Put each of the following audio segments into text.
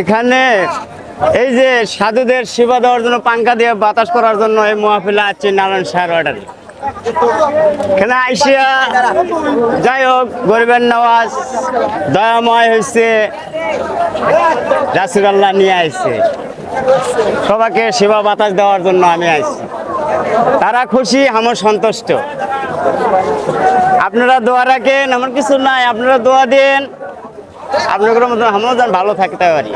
এখানে এই যে সাধুদের সেবা দেওয়ার জন্য পাঙ্খা দিয়ে বাতাস করার জন্য এই মহাফিলা আছে নারায়ণ সাহের অর্ডারে। এখানে আইসিয়া যাই হোক, গরিবের নওয়াজ দয়াময় হয়েছে রাসুলাল্লাহ নিয়ে আইছে। সবাইকে সেবা বাতাস দেওয়ার জন্য আমি আইছি। তারা খুশি আমার সন্তুষ্ট। আপনারা দোয়া রাখেন আমার কিছু নাই। আপনারা দোয়া দেন। আপনাদের মতন আমরাও যেন, ভালো থাকতে পারি।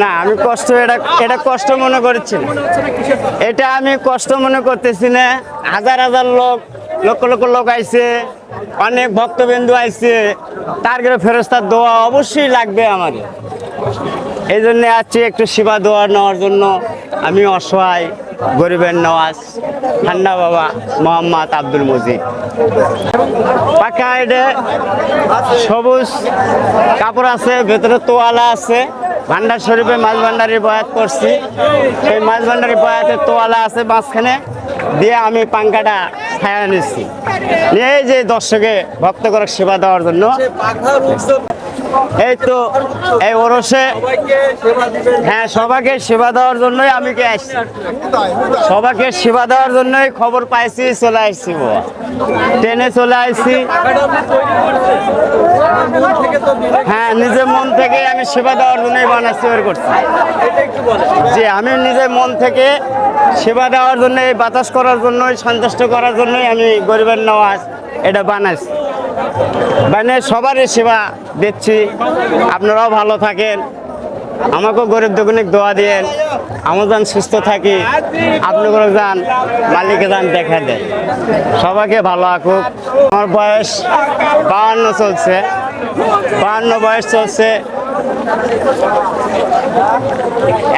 না, আমি কষ্ট, এটা এটা কষ্ট মনে করছি এটা আমি কষ্ট মনে করতেছি না। হাজার হাজার লোক, লক্ষ লক্ষ লোক আইছে, অনেক ভক্তবিন্দু আইছে। তার ঘরে ফেরস্তার দোয়া অবশ্যই লাগবে আমার। এই জন্য আছি একটু সেবা দোয়া নেওয়ার জন্য আমি অসহায়। গরিবের নওয়াজ ঠান্ডা বাবা মোহাম্মদ আব্দুল মজিদ। পাকা এটা সবুজ কাপড় আছে, ভেতরে তোয়ালা আছে। ভান্ডার শরীফে মাছ ভান্ডারি বয়াত করছি। সেই মাছ ভান্ডারি বয়াতে তোয়ালা আছে, মাঝখানে দিয়ে আমি পাঙ্কাটা ছায়া নিচ্ছি। নিয়ে এই যে দর্শকে ভক্ত করে সেবা দেওয়ার জন্য এই তো, এই ওরসে। হ্যাঁ সবাইকে সেবা দেওয়ার জন্যই আমি কে আসছি। সবাইকে সেবা দেওয়ার জন্যই খবর পাইছি, চলে আসছি ট্রেনে চলে আসছি। হ্যাঁ নিজের মন থেকে আমি সেবা দেওয়ার জন্যই বানাচ্ছি, বের করছি। যে আমি নিজের মন থেকে সেবা দেওয়ার জন্য বাতাস করার জন্যই, সন্তুষ্ট করার জন্যই আমি গরিবের নওয়াজ এটা বানাইছি। মানে সবারই সেবা দিচ্ছি। আপনারাও ভালো থাকেন। আমাকেও গরিব দোকানিক দোয়া দিয়েন। আমার যান সুস্থ থাকি। আপনাদের যান মালিকে যান দেখা দেয় সবাইকে ভালো আঁকুক আমার বয়স বাহান্ন চলছে। বাহান্ন বয়স চলছে।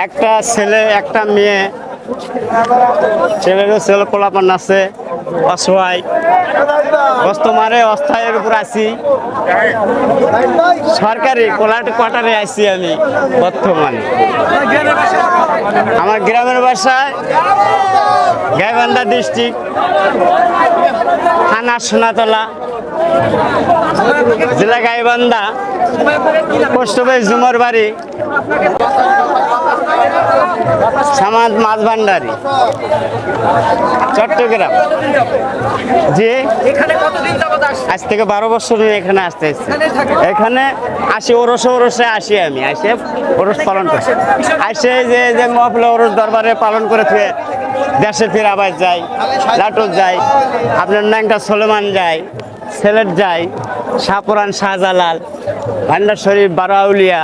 একটা ছেলে, একটা মেয়ে। ছেলেরও ছেলে পোলাপান আছে। অসহায়। বর্তমানে অস্থায়ের উপর আছি। সরকারি কোলাট কোয়ার্টারে আছি আমি বর্তমানে। আমার গ্রামের বাসায় গাইবান্ধা ডিস্ট্রিক্ট, থানা সোনাতলা, জেলা গাইবান্ধা, পোস্ট অফিস জুমর বাড়ি সামাদ মাছ ভান্ডারি চট্টগ্রাম। জি। এখানে কতদিন যাবত আজ থেকে বারো বছর এখানে আসতে এসেছি। এখানে আসি ওরসে ওরসে আসি আমি আসে ওরস পালন করি। আসে যে যে মহফিল ওরস দরবারে পালন করে ফিরে দেশে ফিরে আবার যাই লাটুর যাই আপনার ন্যাংটা সলেমান যায় সিলেট যাই শাহপুরান শাহজালাল ভান্ডার শরীফ বারাউলিয়া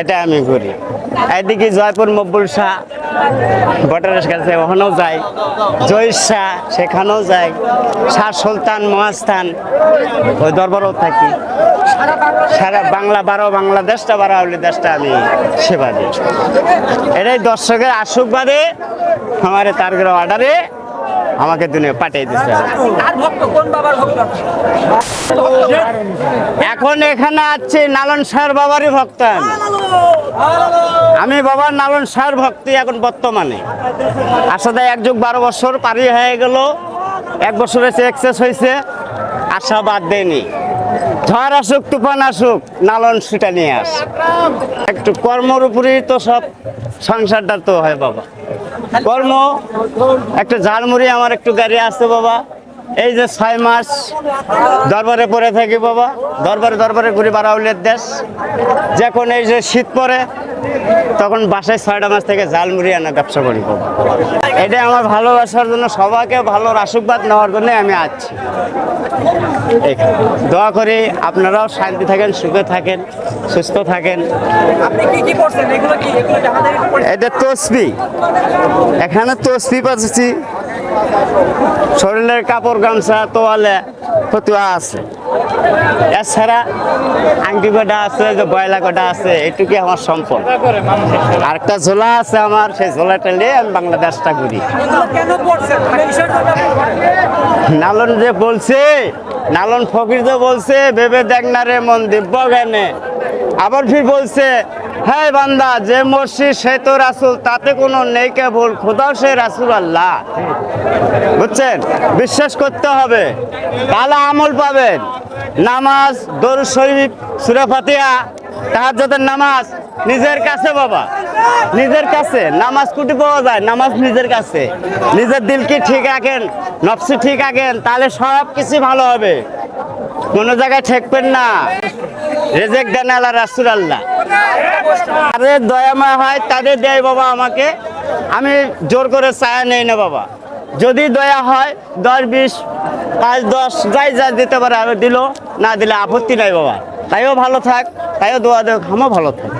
এটা আমি করি। এদিকে জয়পুর মব্বুল শাহ ভোটারের কাছে ওখানেও যাই জয়ীর শাহ, সেখানেও যাই শাহ সুলতান মহাস্থান, ওই দরবারও থাকি। সারা বাংলা, বারো বাংলাদেশটা, বারো বারাউলি দেশটা আমি সেবা দিই। এটাই দর্শকের আশুকবাদে আমার তার অর্ডারে আমাকে দুনিয়া পাঠিয়ে দিচ্ছে এখন এখানে আছে নালন শাহর বাবারই ভক্ত আমি। বাবার নালন শাহর ভক্তি এখন বর্তমানে। আসলে এক যুগ বারো বছর পারি হয়ে গেল। এক বছরে সে এক্সেস হয়েছে। আশা বাদ দেয়নি। ঝড় আসুক, তুফান আসুক, নালন সেটা নিয়ে আস। একটু কর্মর উপরেই তো সব সংসারটা তো হয় বাবা। কর্ম, একটা ঝালমুড়ি আমার একটু গাড়ি আছে বাবা। এই যে ছয় মাস দরবারে পড়ে থাকি বাবা। দরবারে দরবারে ঘুরি বারাউলের দেশ। যখন এই যে শীত পড়ে তখন বাসায় ছয়টা মাস থেকে জাল মুড়ি আনা ব্যবসা করি বাবা। এটা আমার ভালোবাসার জন্য সবাইকে ভালো আশীর্বাদ নেওয়ার জন্য আমি আছি। দোয়া করি আপনারাও শান্তি থাকেন সুখে থাকেন সুস্থ থাকেন। পরি- এটা তসবি। এখানে তসবি পাচ্ছি শরীরের কাপড় গামছা, তোয়ালে ফতুয়া আছে। এছাড়া আংটি কটা আছে, যে বয়লা কটা আছে, এটুকুই আমার সম্পদ। আর একটা ঝোলা আছে আমার, সেই ঝোলাটা নিয়ে আমি বাংলাদেশটা ঘুরি। নালন যে বলছে, নালন ফকির যে বলছে, ভেবে দেখ না রে মন দিব্য জ্ঞানে আবার ফির বলছে হ্যাঁ বান্দা, যে মসজিদ সে তো রাসুল, তাতে কোনো নেই কেবল খোদাও সে রাসুল আল্লাহ। বুঝছেন? বিশ্বাস করতে হবে তাহলে আমল পাবেন। নামাজ, দরুদ শরীফ, সুরা ফাতিহা, তাহাজ্জুদের নামাজ, নিজের কাছে বাবা, নিজের কাছে। নামাজ কুটি পাওয়া যায়, নামাজ নিজের কাছে। নিজের দিল কি ঠিক রাখেন, নফসি ঠিক রাখেন, তাহলে সব কিছু ভালো হবে। কোনো জায়গায় ঠেকবেন না। রেজেক দেন আল্লাহ, রাসুল আল্লাহ। তাদের দয়াময় হয়, তাদের দেয় বাবা আমাকে। আমি জোর করে চায়া নেই না বাবা। যদি দয়া হয়, দশ, বিশ, পাঁচ, দশ, যাই, যা দিতে পারে, আমি দিল। না দিলে আপত্তি নাই বাবা। তাইও ভালো থাক, তাইও দোয়া দেখ, আমিও ভালো থাক।